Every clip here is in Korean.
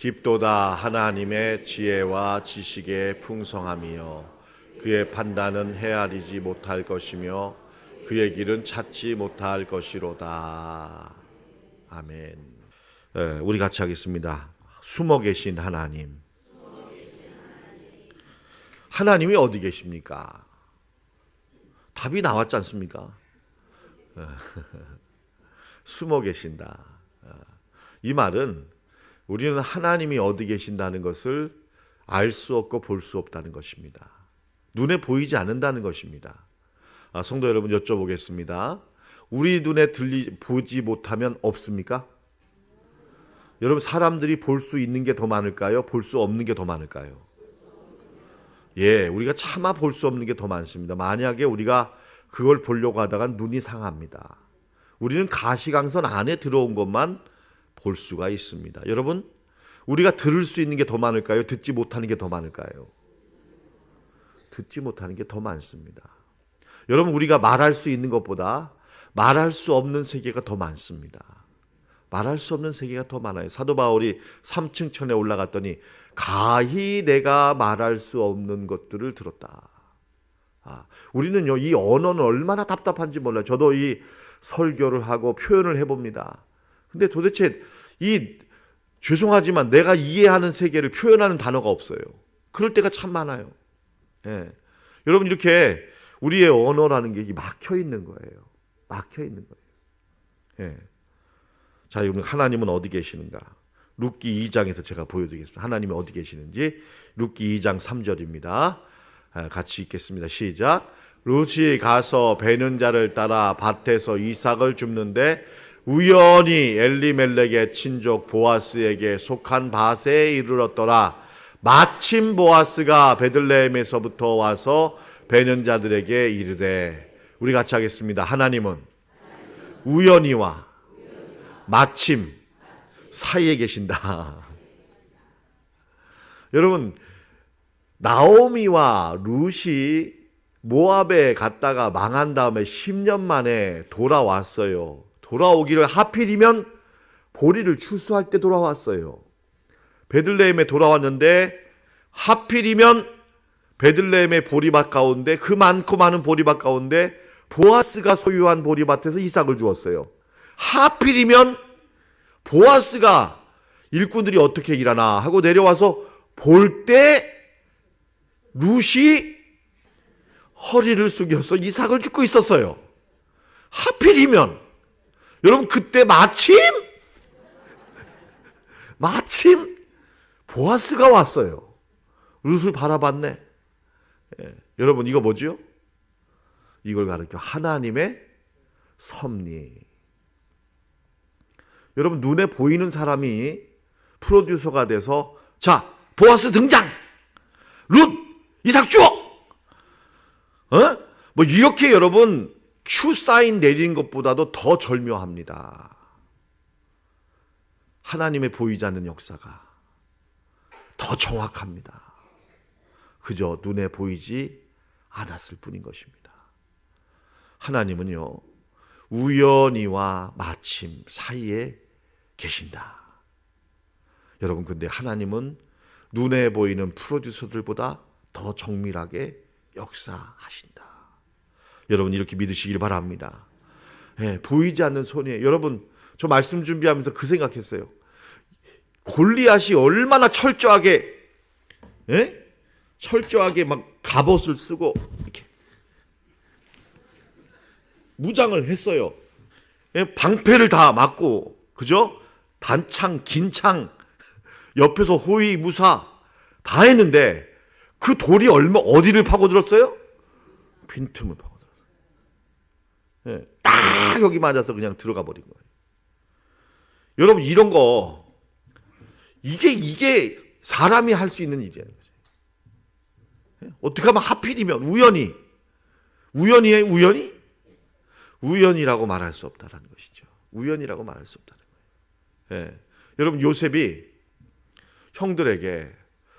깊도다 하나님의 지혜와 지식의 풍성함이요 그의 판단은 헤아리지 못할 것이며 그의 길은 찾지 못할 것이로다. 아멘. 예, 우리 같이 하겠습니다. 숨어 계신 하나님. 하나님이 어디 계십니까? 답이 나왔지 않습니까? 예. 숨어 계신다. 예. 이 말은 우리는 하나님이 어디 계신다는 것을 알 수 없고 볼 수 없다는 것입니다. 눈에 보이지 않는다는 것입니다. 아, 성도 여러분 여쭤보겠습니다. 우리 눈에 들리 보지 못하면 없습니까? 여러분 사람들이 볼 수 있는 게 더 많을까요? 볼 수 없는 게 더 많을까요? 예, 우리가 차마 볼 수 없는 게 더 많습니다. 만약에 우리가 그걸 보려고 하다가 눈이 상합니다. 우리는 가시광선 안에 들어온 것만 볼 수가 있습니다. 여러분, 우리가 들을 수 있는 게 더 많을까요? 듣지 못하는 게 더 많을까요? 듣지 못하는 게 더 많습니다. 여러분, 우리가 말할 수 있는 것보다 말할 수 없는 세계가 더 많습니다. 말할 수 없는 세계가 더 많아요. 사도 바울이 3층 천에 올라갔더니 가히 내가 말할 수 없는 것들을 들었다. 아, 우리는요, 이 언어는 얼마나 답답한지 몰라요. 저도 이 설교를 하고 표현을 해봅니다. 근데 도대체 이 죄송하지만 내가 이해하는 세계를 표현하는 단어가 없어요. 그럴 때가 참 많아요. 예. 여러분 이렇게 우리의 언어라는 게 막혀 있는 거예요. 막혀 있는 거예요. 예. 자, 여러분 하나님은 어디 계시는가? 룻기 2장에서 제가 보여드리겠습니다. 하나님이 어디 계시는지 룻기 2장 3절입니다. 같이 읽겠습니다. 시작. 룻이 가서 배는 자를 따라 밭에서 이삭을 줍는데 우연히 엘리멜렉의 친족 보아스에게 속한 밭에 이르렀더라. 마침 보아스가 베들레헴에서부터 와서 배년자들에게 이르되 우리 같이 하겠습니다. 하나님은 우연히와 마침 사이에 계신다. 여러분 나오미와 룻이 모압에 갔다가 망한 다음에 10년 만에 돌아왔어요. 돌아오기를 하필이면 보리를 추수할 때 돌아왔어요. 베들레헴에 돌아왔는데 하필이면 베들레헴의 보리밭 가운데 그 많고 많은 보리밭 가운데 보아스가 소유한 보리밭에서 이삭을 주었어요. 하필이면 보아스가 일꾼들이 어떻게 일하나 하고 내려와서 볼때 룻이 허리를 숙여서 이삭을 줍고 있었어요. 하필이면 여러분 그때 마침 마침 보아스가 왔어요. 룻을 바라봤네. 예, 여러분 이거 뭐지요? 이걸 가르쳐 하나님의 섭리. 여러분 눈에 보이는 사람이 프로듀서가 돼서 자 보아스 등장. 룻 이삭 주어. 어? 뭐 이렇게 여러분 큐 사인 내리는 것보다도 더 절묘합니다. 하나님의 보이지 않는 역사가 더 정확합니다. 그저 눈에 보이지 않았을 뿐인 것입니다. 하나님은요, 우연히와 마침 사이에 계신다. 여러분, 근데 하나님은 눈에 보이는 프로듀서들보다 더 정밀하게 역사하신다. 여러분, 이렇게 믿으시길 바랍니다. 예, 보이지 않는 손이, 여러분, 저 말씀 준비하면서 그 생각했어요. 골리앗이 얼마나 철저하게 예? 철저하게 막 갑옷을 쓰고 이렇게 무장을 했어요. 예? 방패를 다 맞고 그죠? 단창, 긴창 옆에서 호위 무사 다 했는데 그 돌이 얼마 어디를 파고들었어요? 빈틈을 파고들었어요. 예, 딱 여기 맞아서 그냥 들어가 버린 거예요. 여러분 이런 거 이게 이게 사람이 할 수 있는 일이라는. 예? 어떻게 하면 하필이면 우연히 우연히에 우연히 우연이라고 말할 수 없다라는 것이죠. 우연이라고 말할 수 없다는 거예요. 예. 여러분 요셉이 형들에게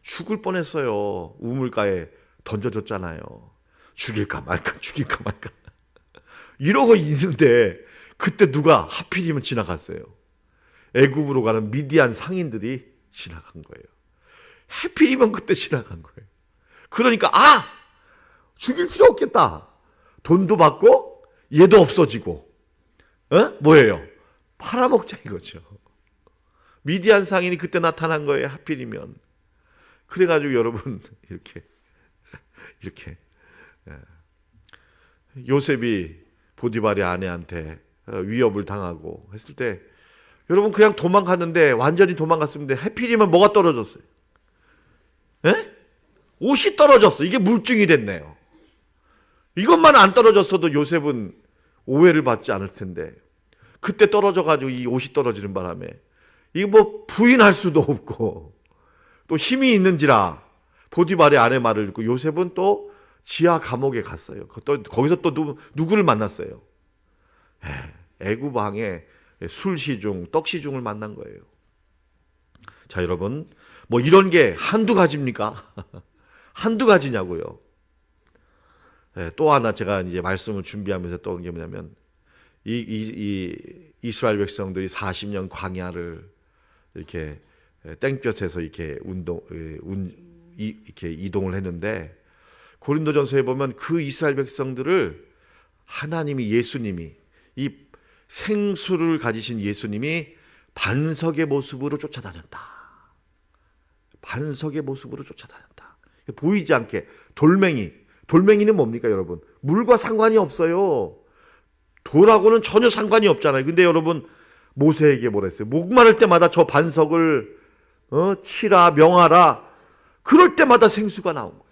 죽을 뻔했어요. 우물가에 던져줬잖아요. 죽일까 말까 죽일까 말까 이러고 있는데 그때 누가 하필이면 지나갔어요. 애굽으로 가는 미디안 상인들이 지나간 거예요. 해필이면 그때 지나간 거예요. 그러니까 아 죽일 필요 없겠다. 돈도 받고 얘도 없어지고 어? 뭐예요? 팔아먹자 이거죠. 미디안 상인이 그때 나타난 거예요. 하필이면. 그래가지고 여러분 이렇게 이렇게 예. 요셉이 보디발의 아내한테 어, 위협을 당하고 했을 때 여러분 그냥 도망갔는데 완전히 도망갔습니다. 해필이면 뭐가 떨어졌어요? 예? 옷이 떨어졌어. 이게 물증이 됐네요. 이것만 안 떨어졌어도 요셉은 오해를 받지 않을 텐데 그때 떨어져 가지고 이 옷이 떨어지는 바람에 이거 뭐 부인할 수도 없고 또 힘이 있는지라 보디발의 아내 말을 듣고 요셉은 또 지하 감옥에 갔어요. 그또 거기서 또 누, 누구를 만났어요? 애구방에 술시중, 떡시중을 만난 거예요. 자, 여러분, 뭐 이런 게 한두 가지입니까? 한두 가지냐고요. 예, 또 하나 제가 이제 말씀을 준비하면서 떠온 게 뭐냐면 이, 이, 이 이스라엘 백성들이 40년 광야를 이렇게 땡볕에서 이렇게 운동, 에, 운, 이, 이렇게 이동을 했는데 고린도전서에 보면 그 이스라엘 백성들을 하나님이 예수님이 이 생수를 가지신 예수님이 반석의 모습으로 쫓아다녔다. 반석의 모습으로 쫓아다녔다. 보이지 않게 돌멩이. 돌멩이는 뭡니까, 여러분? 물과 상관이 없어요. 돌하고는 전혀 상관이 없잖아요. 근데 여러분 모세에게 뭐랬어요? 목마를 때마다 저 반석을 어, 치라 명하라. 그럴 때마다 생수가 나온 거예요.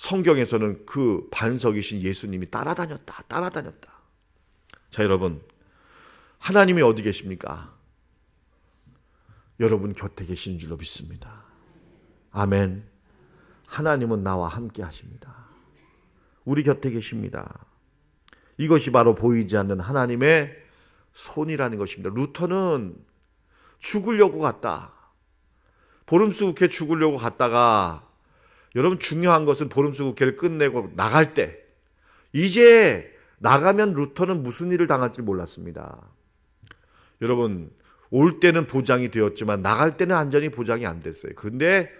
성경에서는 그 반석이신 예수님이 따라다녔다. 따라다녔다. 자, 여러분. 하나님이 어디 계십니까? 여러분 곁에 계신 줄로 믿습니다. 아멘. 하나님은 나와 함께 하십니다. 우리 곁에 계십니다. 이것이 바로 보이지 않는 하나님의 손이라는 것입니다. 루터는 죽으려고 갔다. 보름수 국회 죽으려고 갔다가 여러분 중요한 것은 보름수 국회를 끝내고 나갈 때 이제 나가면 루터는 무슨 일을 당할지 몰랐습니다. 여러분 올 때는 보장이 되었지만 나갈 때는 안전히 보장이 안 됐어요. 근데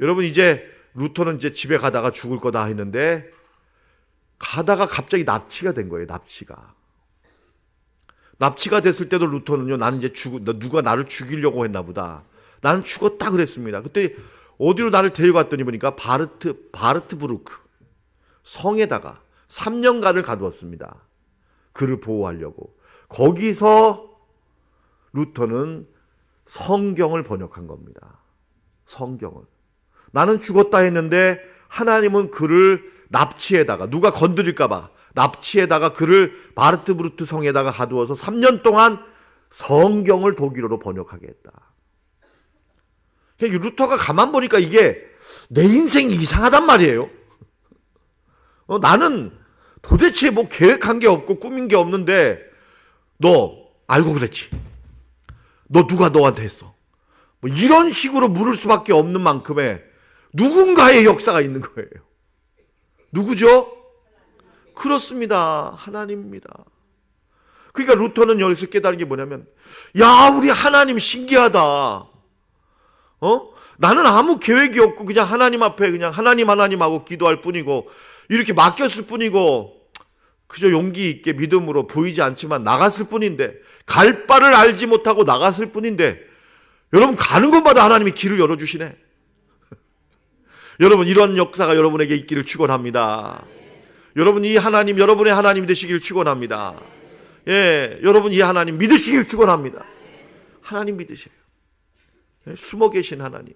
여러분 이제 루터는 이제 집에 가다가 죽을 거다 했는데 가다가 갑자기 납치가 된 거예요. 납치가. 납치가 됐을 때도 루터는요. 나는 이제 죽 누가 나를 죽이려고 했나 보다. 나는 죽었다 그랬습니다. 그때 어디로 나를 데려갔더니 보니까 바르트 바르트부르크 성에다가 3년간을 가두었습니다. 그를 보호하려고. 거기서 루터는 성경을 번역한 겁니다. 성경을. 나는 죽었다 했는데 하나님은 그를 납치에다가 누가 건드릴까봐 납치에다가 그를 바르트브루트 성에다가 가두어서 3년 동안 성경을 독일어로 번역하게 했다. 루터가 가만 보니까 이게 내 인생이 이상하단 말이에요. 어, 나는 도대체 뭐 계획한 게 없고 꾸민 게 없는데 너 알고 그랬지. 너 누가 너한테 했어. 뭐 이런 식으로 물을 수밖에 없는 만큼의 누군가의 역사가 있는 거예요. 누구죠? 그렇습니다. 하나님입니다. 그러니까 루터는 여기서 깨달은 게 뭐냐면, 야, 우리 하나님 신기하다. 어? 나는 아무 계획이 없고 그냥 하나님 앞에 그냥 하나님 하나님하고 기도할 뿐이고 이렇게 맡겼을 뿐이고 그저 용기 있게 믿음으로 보이지 않지만 나갔을 뿐인데 갈 바를 알지 못하고 나갔을 뿐인데 여러분 가는 곳마다 하나님이 길을 열어 주시네. 여러분 이런 역사가 여러분에게 있기를 축원합니다. 여러분 이 하나님 여러분의 하나님 되시기를 축원합니다. 예, 여러분 이 하나님 믿으시길 축원합니다. 하나님 믿으세요. 예, 숨어 계신 하나님,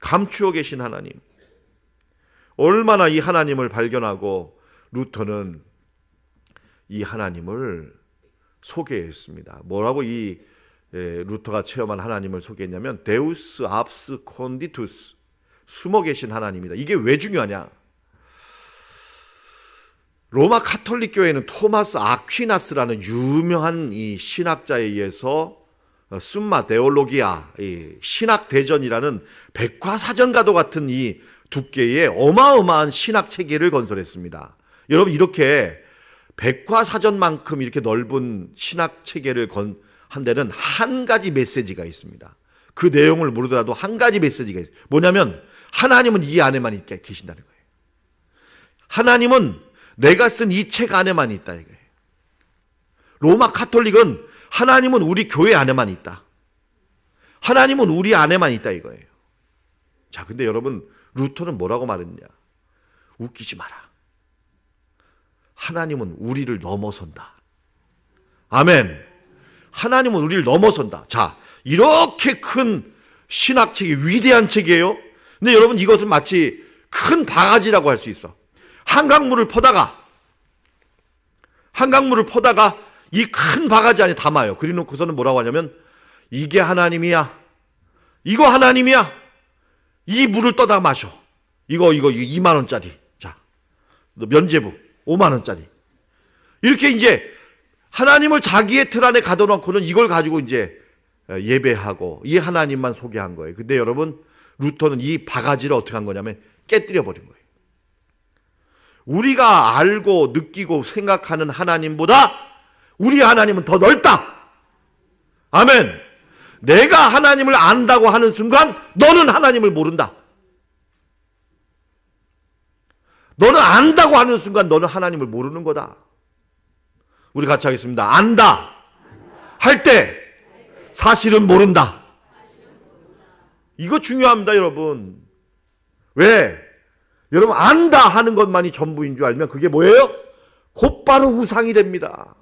감추어 계신 하나님. 얼마나 이 하나님을 발견하고 루터는 이 하나님을 소개했습니다. 뭐라고 이 예, 루터가 체험한 하나님을 소개했냐면 데우스 압스 콘디투스 숨어 계신 하나님이다. 이게 왜 중요하냐? 로마 카톨릭 교회는 토마스 아퀴나스라는 유명한 이 신학자에 의해서 숨마 데올로기아 신학 대전이라는 백과사전과도 같은 이 두께의 어마어마한 신학 체계를 건설했습니다. 여러분 이렇게 백과사전만큼 이렇게 넓은 신학 체계를 건 한 데는 한 가지 메시지가 있습니다. 그 내용을 모르더라도 한 가지 메시지가 있어요. 뭐냐면 하나님은 이 안에만 있게 계신다는 거예요. 하나님은 내가 쓴 이 책 안에만 있다 이거예요. 로마 카톨릭은 하나님은 우리 교회 안에만 있다. 하나님은 우리 안에만 있다 이거예요. 자, 근데 여러분 루터는 뭐라고 말했냐? 웃기지 마라. 하나님은 우리를 넘어선다. 아멘. 하나님은 우리를 넘어선다. 자, 이렇게 큰 신학책이 위대한 책이에요. 근데 여러분 이것은 마치 큰 바가지라고 할 수 있어. 한강물을 퍼다가 한강물을 퍼다가 이 큰 바가지 안에 담아요. 그리 놓고서는 뭐라고 하냐면 이게 하나님이야. 이거 하나님이야. 이 물을 떠다 마셔. 이거 이거 2만 원짜리. 자. 면제부 5만 원짜리. 이렇게 이제 하나님을 자기의 틀 안에 가둬놓고는 이걸 가지고 이제 예배하고 이 하나님만 소개한 거예요. 근데 여러분 루터는 이 바가지를 어떻게 한 거냐면 깨뜨려 버린 거예요. 우리가 알고 느끼고 생각하는 하나님보다 우리 하나님은 더 넓다. 아멘. 내가 하나님을 안다고 하는 순간 너는 하나님을 모른다. 너는 안다고 하는 순간 너는 하나님을 모르는 거다. 우리 같이 하겠습니다. 안다. 할 때 사실은 모른다. 이거 중요합니다, 여러분. 왜? 여러분, 안다 하는 것만이 전부인 줄 알면 그게 뭐예요? 곧바로 우상이 됩니다.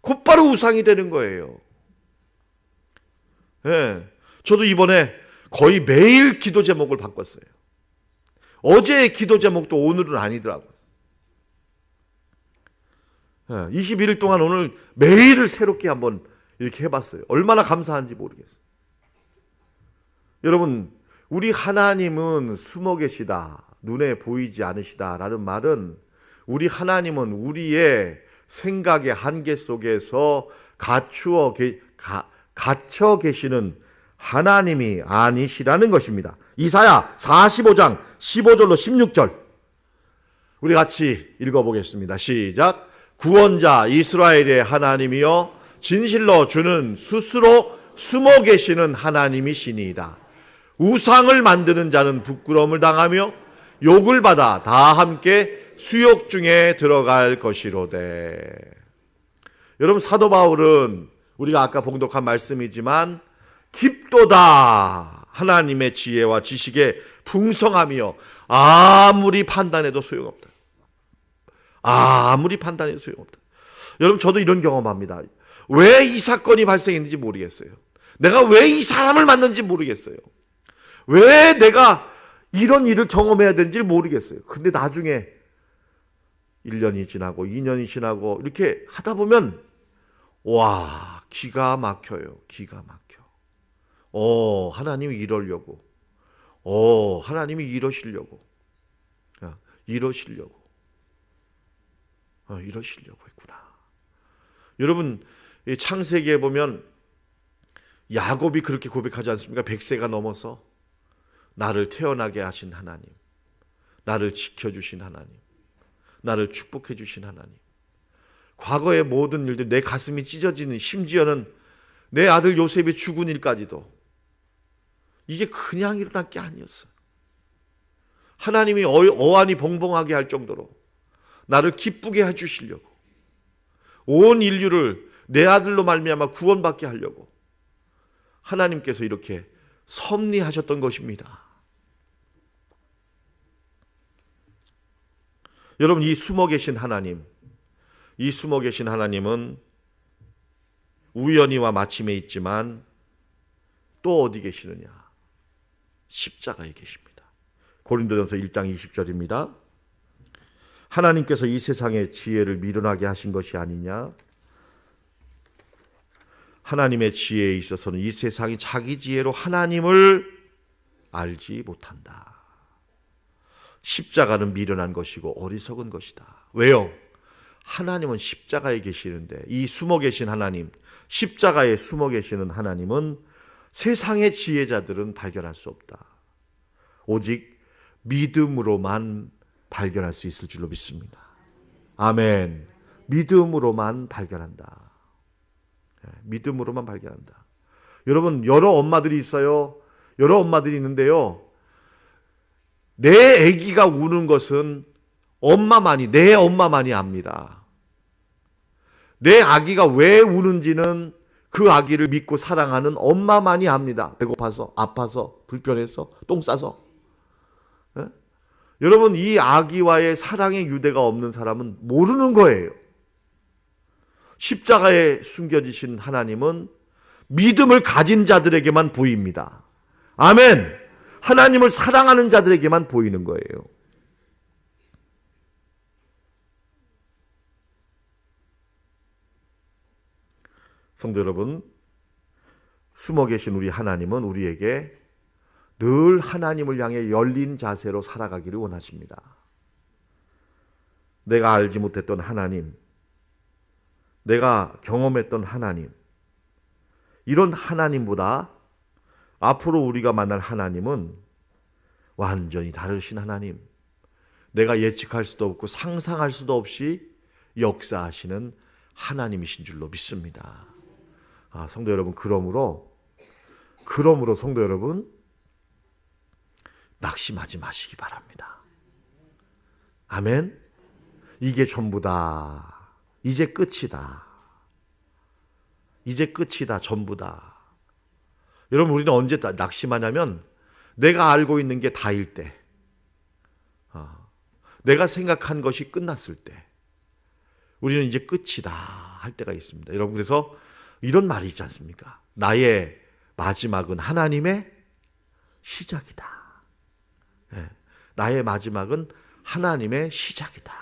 곧바로 우상이 되는 거예요. 예. 저도 이번에 거의 매일 기도 제목을 바꿨어요. 어제의 기도 제목도 오늘은 아니더라고요. 예. 21일 동안 오늘 매일을 새롭게 한번 이렇게 해봤어요. 얼마나 감사한지 모르겠어요. 여러분, 우리 하나님은 숨어 계시다. 눈에 보이지 않으시다라는 말은 우리 하나님은 우리의 생각의 한계 속에서 갖추어 계, 가, 갇혀 계시는 하나님이 아니시라는 것입니다. 이사야 45장 15절로 16절. 우리 같이 읽어보겠습니다. 시작. 구원자 이스라엘의 하나님이여 진실로 주는 스스로 숨어 계시는 하나님이시니이다. 우상을 만드는 자는 부끄러움을 당하며 욕을 받아 다 함께 수욕 중에 들어갈 것이로되. 여러분 사도 바울은 우리가 아까 봉독한 말씀이지만 깊도다 하나님의 지혜와 지식에 풍성하며 아무리 판단해도 소용없다. 아무리 판단해도 소용없다. 여러분 저도 이런 경험합니다. 왜 이 사건이 발생했는지 모르겠어요. 내가 왜 이 사람을 만났는지 모르겠어요. 왜 내가 이런 일을 경험해야 되는지 모르겠어요. 근데 나중에 1년이 지나고 2년이 지나고 이렇게 하다 보면 와, 기가 막혀요. 기가 막혀. 어, 하나님이 이러려고. 어, 하나님이 이러시려고. 야, 이러시려고. 어, 이러시려고 했구나. 여러분, 이 창세기에 보면 야곱이 그렇게 고백하지 않습니까? 100세가 넘어서 나를 태어나게 하신 하나님. 나를 지켜주신 하나님. 나를 축복해 주신 하나님. 과거의 모든 일들 내 가슴이 찢어지는 심지어는 내 아들 요셉이 죽은 일까지도 이게 그냥 일어난 게 아니었어요. 하나님이 어안이 봉봉하게 할 정도로 나를 기쁘게 해주시려고 온 인류를 내 아들로 말미암아 구원받게 하려고 하나님께서 이렇게 섭리하셨던 것입니다. 여러분 이 숨어 계신 하나님 이 숨어 계신 하나님은 우연히와 마침에 있지만 또 어디 계시느냐? 십자가에 계십니다. 고린도전서 1장 20절입니다. 하나님께서 이 세상의 지혜를 미련하게 하신 것이 아니냐? 하나님의 지혜에 있어서는 이 세상이 자기 지혜로 하나님을 알지 못한다. 십자가는 미련한 것이고 어리석은 것이다. 왜요? 하나님은 십자가에 계시는데 이 숨어 계신 하나님, 십자가에 숨어 계시는 하나님은 세상의 지혜자들은 발견할 수 없다. 오직 믿음으로만 발견할 수 있을 줄로 믿습니다. 아멘. 믿음으로만 발견한다. 예, 믿음으로만 발견한다. 여러분 여러 엄마들이 있어요. 여러 엄마들이 있는데요. 내 아기가 우는 것은 엄마만이 내 엄마만이 압니다. 내 아기가 왜 우는지는 그 아기를 믿고 사랑하는 엄마만이 압니다. 배고파서, 아파서, 불편해서, 똥 싸서. 예? 여러분 이 아기와의 사랑의 유대가 없는 사람은 모르는 거예요. 십자가에 숨겨지신 하나님은 믿음을 가진 자들에게만 보입니다. 아멘. 하나님을 사랑하는 자들에게만 보이는 거예요. 성도 여러분, 숨어 계신 우리 하나님은 우리에게 늘 하나님을 향해 열린 자세로 살아가기를 원하십니다. 내가 알지 못했던 하나님, 내가 경험했던 하나님, 이런 하나님보다 앞으로 우리가 만날 하나님은 완전히 다르신 하나님, 내가 예측할 수도 없고 상상할 수도 없이 역사하시는 하나님이신 줄로 믿습니다. 아, 성도 여러분, 그러므로, 그러므로 성도 여러분, 낙심하지 마시기 바랍니다. 아멘. 이게 전부다. 이제 끝이다. 이제 끝이다. 전부다. 여러분, 우리는 언제 낙심하냐면, 내가 알고 있는 게 다일 때, 아, 내가 생각한 것이 끝났을 때, 우리는 이제 끝이다. 할 때가 있습니다. 여러분, 그래서 이런 말이 있지 않습니까? 나의 마지막은 하나님의 시작이다. 예, 나의 마지막은 하나님의 시작이다.